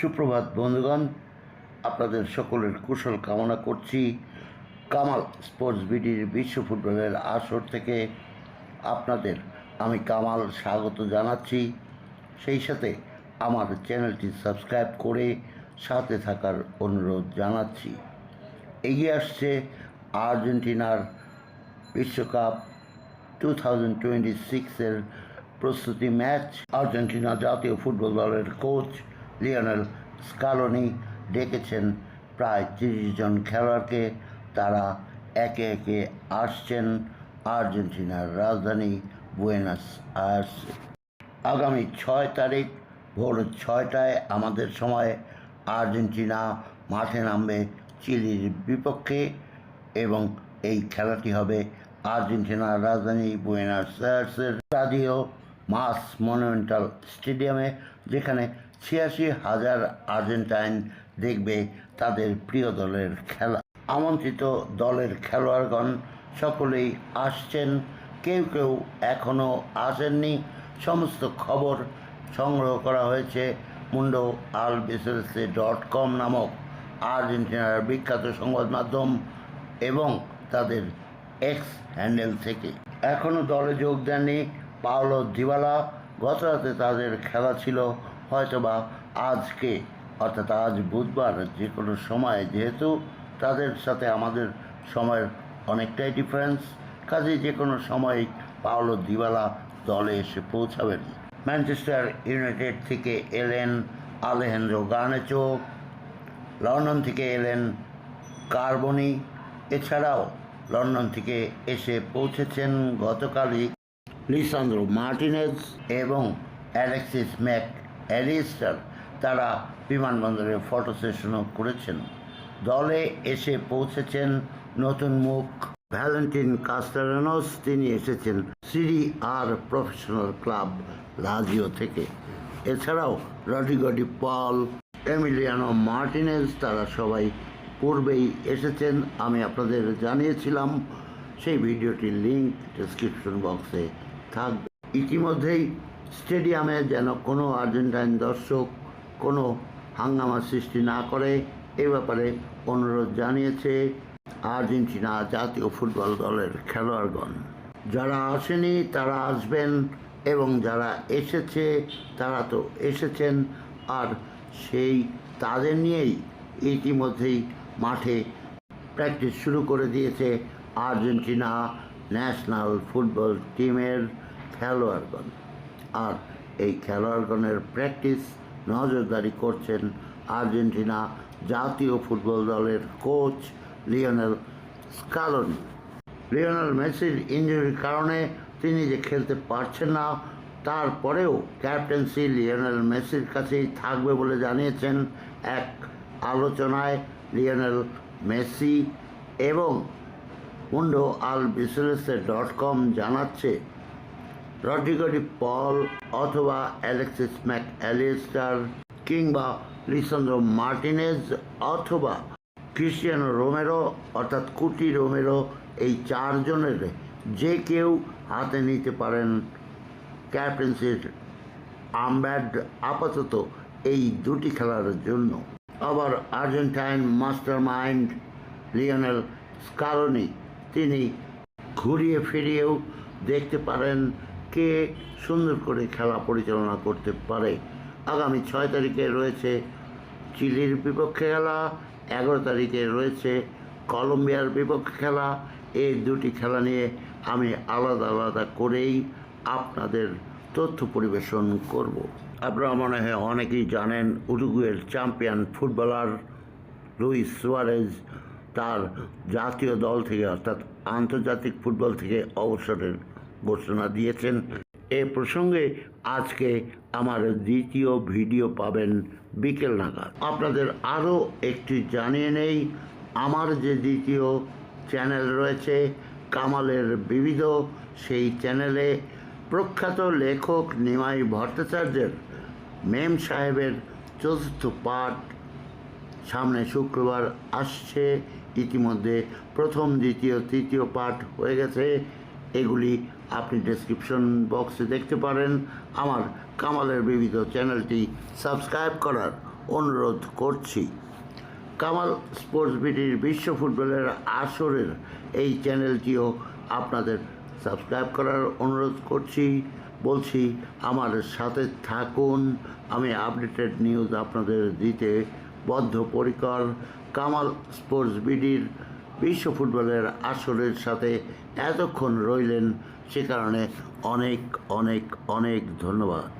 সুপ্রভাত, বন্ধুগণ। আপনাদের সকলের কুশল কামনা করছি। কামাল স্পোর্টস বিডির বিশ্ব ফুটবলের আসর থেকে আপনাদের আমি কামাল স্বাগত জানাচ্ছি। সেই সাথে আমার চ্যানেলটি সাবস্ক্রাইব করে সাথে থাকার অনুরোধ জানাচ্ছি। এগিয়ে আসছে আর্জেন্টিনার বিশ্বকাপ টু থাউজেন্ড টোয়েন্টি সিক্সের প্রস্তুতি ম্যাচ। আর্জেন্টিনা জাতীয় ফুটবল দলের কোচ লিওনেল স্কালোনি ডেকেছেন প্রায় তিরিশ জন খেলোয়াড়কে। তারা একে একে আসছেন আর্জেন্টিনার রাজধানী বুয়েনাস আয়ার্সে আগামী ছয় তারিখ ভোর ছয়টায় আমাদের সময় আর্জেন্টিনা মাঠে নামবে চিলির বিপক্ষে এবং এই খেলাটি হবে আর্জেন্টিনার রাজধানী বুয়েনাস আয়ার্সের স্টাডিও মাস মনুমেন্টাল স্টেডিয়ামে, যেখানে ছিয়াশি হাজার আর্জেন্টাইন দেখবে তাদের প্রিয় দলের খেলা। আমন্ত্রিত দলের খেলোয়াড়গণ সকলেই আসছেন। কেউ কেউ এখনও আসেননি। সমস্ত খবর সংগ্রহ করা হয়েছে মুন্ডো আল বিসেলসে ডট কম নামক আর্জেন্টিনার বিখ্যাত সংবাদ মাধ্যম এবং তাদের এক্স হ্যান্ডেল থেকে। এখনও দলে যোগ দেননি পাওলো দিবালা। গত রাতে তাদের খেলা ছিল হয়তোবা আজকে, অর্থাৎ আজ বুধবার যে কোনো সময়, যেহেতু তাদের সাথে আমাদের সময়ের অনেকটাই ডিফারেন্স কাজে যে কোনো সময় পাওলো দিবালা দলে এসে পৌঁছাবেন। ম্যানচেস্টার ইউনাইটেড থেকে এলেন আলেহেন্দ্র গার্নেচো, লন্ডন থেকে এলেন কার্বনি, এছাড়াও লন্ডন থেকে এসে পৌঁছেছেন গতকালই লিসান্দ্রো মার্টিনেজ এবং অ্যালেক্সিস ম্যাক অ্যারিস্টার তারা বিমানবন্দরে ফটো সেশনও করেছেন। দলে এসে পৌঁছেছেন নতুন মুখ ভ্যালেন্টিন কাস্টারানোস তিনি এসেছেন সিরি আর প্রফেশনাল ক্লাব লাজিও থেকে। এছাড়াও রডিগডি পল, এমিলিয়ানো মার্টিনেজ, তারা সবাই পূর্বেই এসেছেন। আমি আপনাদের জানিয়েছিলাম, সেই ভিডিওটির লিঙ্ক ডেসক্রিপশন বক্সে থাকবে। ইতিমধ্যেই স্টেডিয়ামে যেন কোনো আর্জেন্টাইন দর্শক কোনো হাঙ্গামা সৃষ্টি না করে, এ ব্যাপারে অনুরোধ জানিয়েছে আর্জেন্টিনা জাতীয় ফুটবল দলের খেলোয়াড়গণ। যারা আসেনি তারা আসবেন এবং যারা এসেছে তারা তো এসেছেন। আর সেই তাদের নিয়েই ইতিমধ্যেই মাঠে প্র্যাকটিস শুরু করে দিয়েছে আর্জেন্টিনা ন্যাশনাল ফুটবল টিমের খেলোয়াড়গণ। আর এই খেলোয়াড়গণের প্র্যাকটিস নজরদারি করছেন আর্জেন্টিনা জাতীয় ফুটবল দলের কোচ লিওনেল স্কালোনি। লিওনেল মেসির ইঞ্জুরির কারণে তিনি যে খেলতে পারছেন না, তারপরেও ক্যাপ্টেন্সি লিওনেল মেসির কাছেই থাকবে বলে জানিয়েছেন এক আলোচনায় লিওনেল মেসি এবং Mundo Albiceleste dot com জানাচ্ছে রড্রিগোডি পল অথবা অ্যালেক্সিস ম্যাক অ্যালিস্টার কিংবা লিসান্দ্রো মার্টিনেজ অথবা ক্রিস্টিয়ানো রোমেরো, অর্থাৎ কুটি রোমেরো, এই চারজনের যে কেউ হাতে নিতে পারেন ক্যাপ্টেন্সির আমব্যাড আপাতত এই দুটি খেলার জন্য। আবার Argentine mastermind Lionel Scaloni, তিনি ঘুরিয়ে ফিরিয়েও দেখতে পারেন কে সুন্দর করে খেলা পরিচালনা করতে পারে? আগামী ছয় তারিখে রয়েছে চিলির বিপক্ষে খেলা, এগারো তারিখে রয়েছে কলম্বিয়ার বিপক্ষে খেলা। এই দুটি খেলা নিয়ে আমি আলাদা আলাদা করেই আপনাদের তথ্য পরিবেশন করব। আপনারা মনে হয় অনেকেই জানেন, উরুগুয়ের চ্যাম্পিয়ন ফুটবলার লুইস সুয়ারেজ তার জাতীয় দল থেকে, অর্থাৎ আন্তর্জাতিক ফুটবল থেকে অবসরের ঘোষণা দিয়েছেন। এ প্রসঙ্গে আজকে আমার দ্বিতীয় ভিডিও পাবেন বিকেল নাগাদ। আপনাদের আরও একটি জানিয়ে নেই, আমার যে দ্বিতীয় চ্যানেল রয়েছে, কামালের বিবিধ, সেই চ্যানেলে প্রখ্যাত লেখক নিমাই ভট্টাচার্যের, মেম সাহেবের চতুর্থ পাঠ সামনে শুক্রবার আসছে। ইতিমধ্যে প্রথম, দ্বিতীয়, তৃতীয় পাঠ হয়ে গেছে। এগুলি আপনি ডেসক্রিপশন বক্সে দেখতে পারেন। আমার কামালের বিবিধ চ্যানেলটি সাবস্ক্রাইব করার অনুরোধ করছি। কামাল স্পোর্টস বিটির বিশ্ব ফুটবলের আসরের এই চ্যানেলটিও আপনাদের সাবস্ক্রাইব করার অনুরোধ করছি। বলছি, আমার সাথে থাকুন। আমি আপডেটেড নিউজ আপনাদের দিতে বদ্ধপরিকর। কামাল স্পোর্টস বিডির বিশ্ব ফুটবলের আসরের সাথে এতক্ষণ রইলেন সে কারণে অনেক অনেক অনেক ধন্যবাদ।